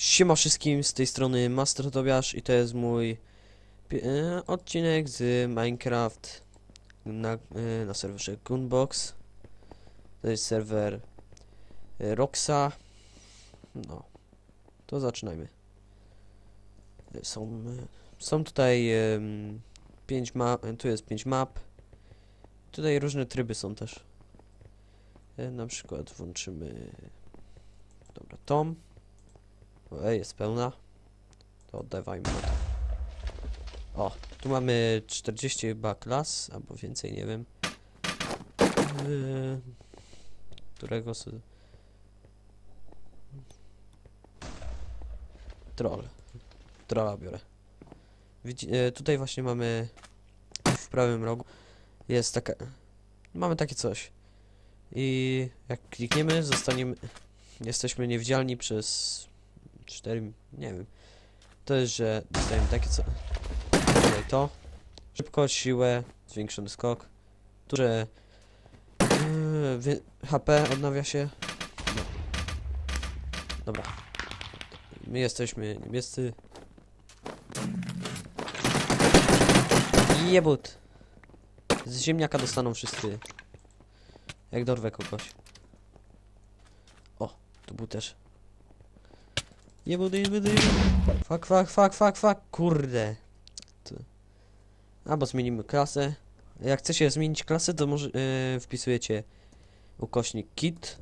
Siema wszystkim, z tej strony Master Tobiasz i to jest mój e, odcinek z Minecraft na, e, na serwerze Gunbox. To jest serwer e, Roxa. No, to zaczynajmy. Są, są tutaj em, pięć map, tu jest pięć map. Tutaj różne tryby są też. Na przykład włączymy Dobra, Tom. Ej, jest pełna. To oddawajmy to. O, tu mamy 40 chyba klas, albo więcej, nie wiem. Yy, którego. Troll. Trolla biorę. Widzi, e, tutaj właśnie mamy w prawym rogu jest taka... Mamy takie coś. I jak klikniemy, zostaniemy... Jesteśmy niewidzialni przez 4, nie wiem. To jest, że dostajemy takie co. Tutaj to. Szybkość, siłę, zwiększony skok. Tu, że yy, HP odnawia się. No. Dobra. My jesteśmy niebiescy. Jebut. Z ziemniaka dostaną wszyscy. Jak dorwę kogoś. O, tu był też. Jebut, jebut, jebut. Fuck, fuck, fuck, fuck, fuck. Kurde. Tu. Albo zmienimy klasę. Jak chcecie zmienić klasę, to może yy, wpisujecie ukośnik kit.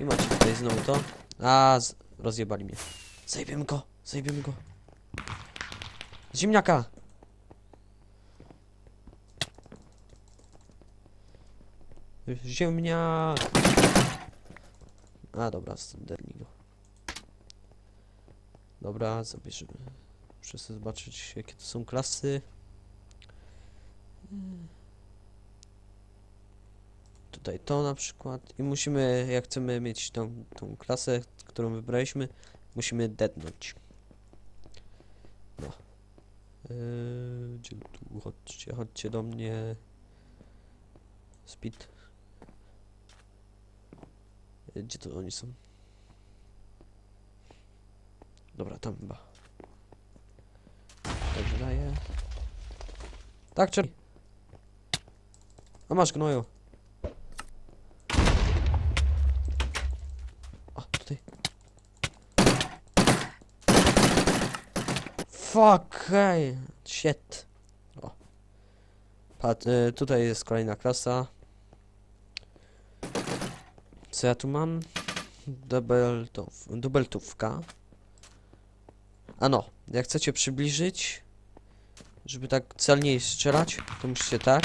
I macie tutaj znowu to. A, z, rozjebali mnie. Zajebiemy go, zajebiemy go. Ziemniaka! Ziemniak! A, dobra, zdernij go. Dobra, zabierzemy. Muszę sobie zobaczyć, jakie to są klasy. Tutaj to na przykład. I musimy, jak chcemy mieć tą, tą klasę, którą wybraliśmy, musimy deadnąć. No. Yy, gdzie tu? Chodźcie, chodźcie do mnie. Speed. Gdzie to oni są? Dobra, tam chyba. Tak wydaje. Tak, czy... A masz gnoju. O, tutaj. Fuck, hej. Shit. O. Pat, y, tutaj jest kolejna klasa. Co ja tu mam? Dubeltów, dubeltówka. A no, jak chcecie przybliżyć, żeby tak celniej strzelać, to musicie tak,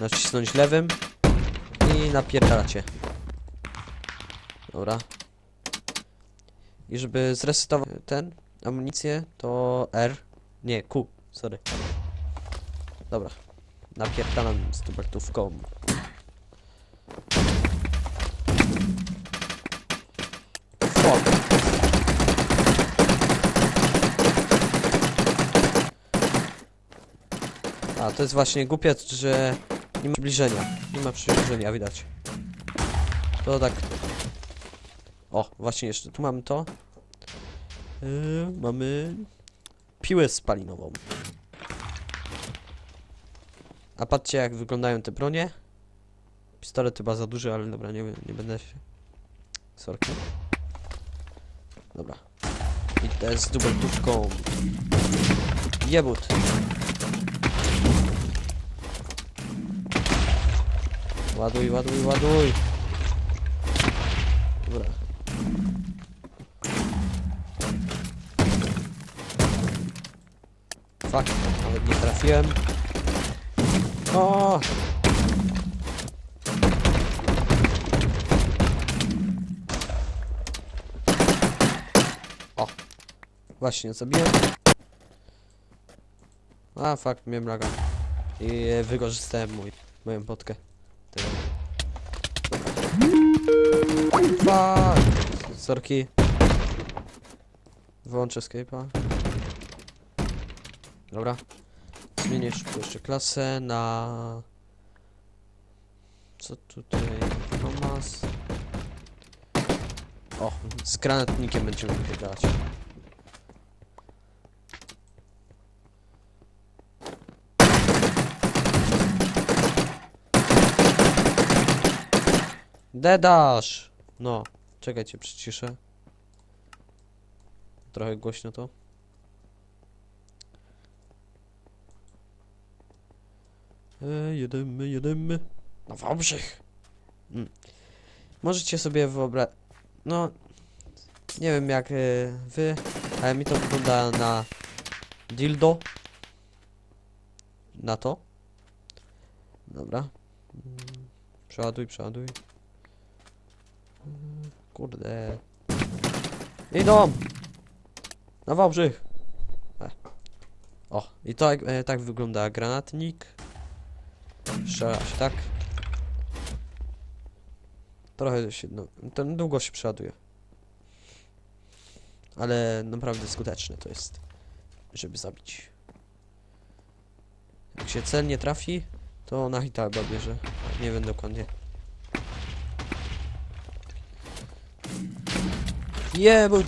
nacisnąć lewym i napierdalacie. Dobra. I żeby zresetować ten, amunicję, to R, nie, Q, sorry. Dobra. Napierdalam z dubeltówką. Fuck. A, to jest właśnie głupie, że nie ma przybliżenia. Nie ma przybliżenia, widać. To tak... O, właśnie jeszcze, tu mamy to. Yy, mamy... Piłę spalinową. A patrzcie jak wyglądają te bronie. Pistolet chyba za duży, ale dobra, nie, nie będę się... Sorki. Dobra. I teraz z dubeltówką. Jebut. Ładuj, ładuj, ładuj. Dobra. Fuck, nawet nie trafiłem. O! O! Właśnie, zabiłem. A, fuck, miałem laga. I wykorzystałem mój, moją potkę. Fuck! Sorki. Wyłączę escape'a. Dobra. Zmienię szybko jeszcze klasę na... Co tutaj? Thomas. O, z granatnikiem będziemy wygrać. Dedasz! No, czekajcie, przyciszę. Trochę głośno to. E, jedziemy, jedziemy. Na Wałbrzych! Mm. Możecie sobie wyobrazić... No... Nie wiem jak e, wy, ale mi to wygląda na... Dildo. Na to. Dobra. Mm, Przeładuj, przeładuj. Kurde. Idą! Na Wałbrzych! E. O, i to e, tak wygląda granatnik. Strzela się tak. Trochę się, no, ten długo się przeładuje. Ale naprawdę skuteczne to jest, żeby zabić. Jak się cel nie trafi, to na hita bierze. Nie wiem dokładnie. Jebut!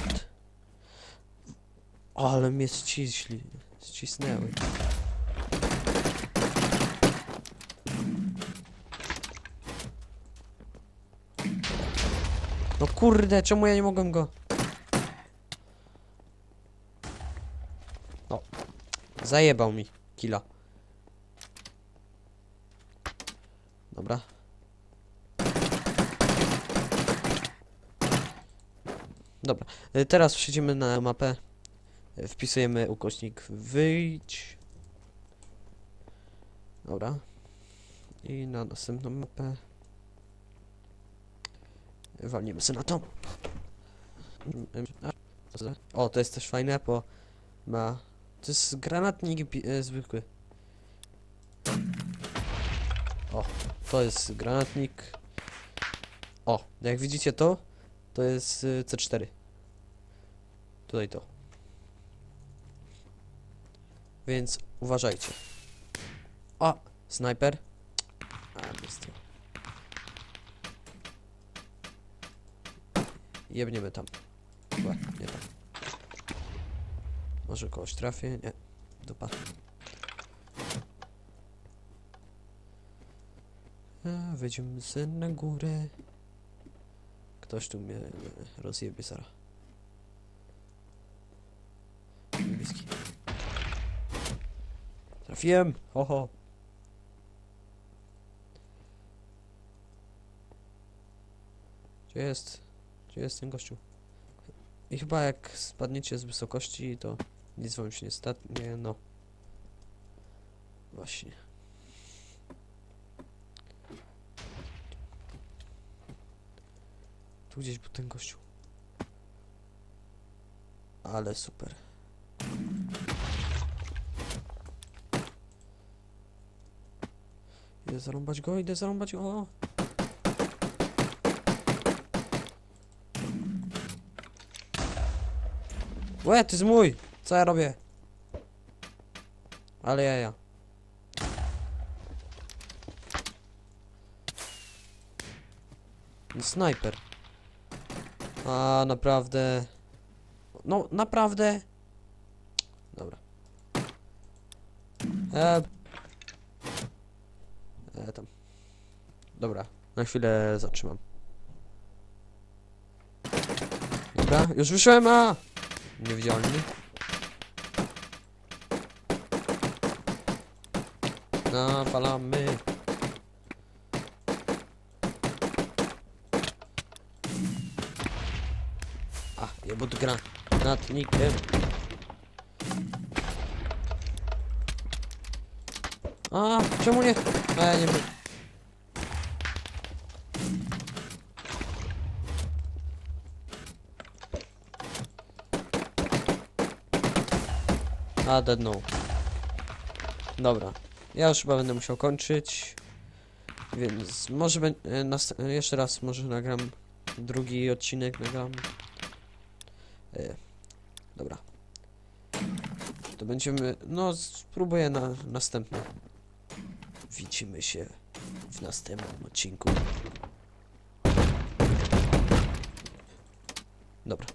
Ale mnie ściśli, ścisnęły. No kurde, czemu ja nie mogłem go? No. Zajebał mi killa. Dobra. Dobra. y, Teraz przejdziemy na mapę. Y, Wpisujemy ukośnik wyjdź. Dobra. I na następną mapę. Walniemy sobie na to. O, to jest też fajne, bo ma... To jest granatnik e, zwykły. O, to jest granatnik. O, jak widzicie to, to jest y, C4. Tutaj to. Więc uważajcie. O, snajper. A, bystro. Jebniemy tam. Chyba, nie tam. Może kogoś trafię? Nie. Dupa. A, wyjdziemy sobie na górę. Ktoś tu mnie e, rozjebie zaraz. Niebieski. Trafiłem! Oho! Gdzie jest? Gdzie jest ten gościu? I chyba jak spadniecie z wysokości, to nic wam się nie stanie, no. Właśnie. Tu gdzieś był ten gościu. Ale super. Idę zarąbać go, idę zarąbać go. Łe, ty jest mój! Co ja robię? Ale ja, ja. Snajper. A, naprawdę. No, naprawdę. Dobra. E... e tam. Dobra, na chwilę zatrzymam. Dobra, już wyszłem, a! Niewidzialny. Napalamy. Jebut granatnikiem. A, czemu nie? A, ja nie wiem. A, dead no. Dobra. Ja już chyba będę musiał kończyć. Więc może e, e, jeszcze raz może nagram drugi odcinek nagram. E, dobra. To będziemy. No, spróbuję na następny. Widzimy się w następnym odcinku. Dobra.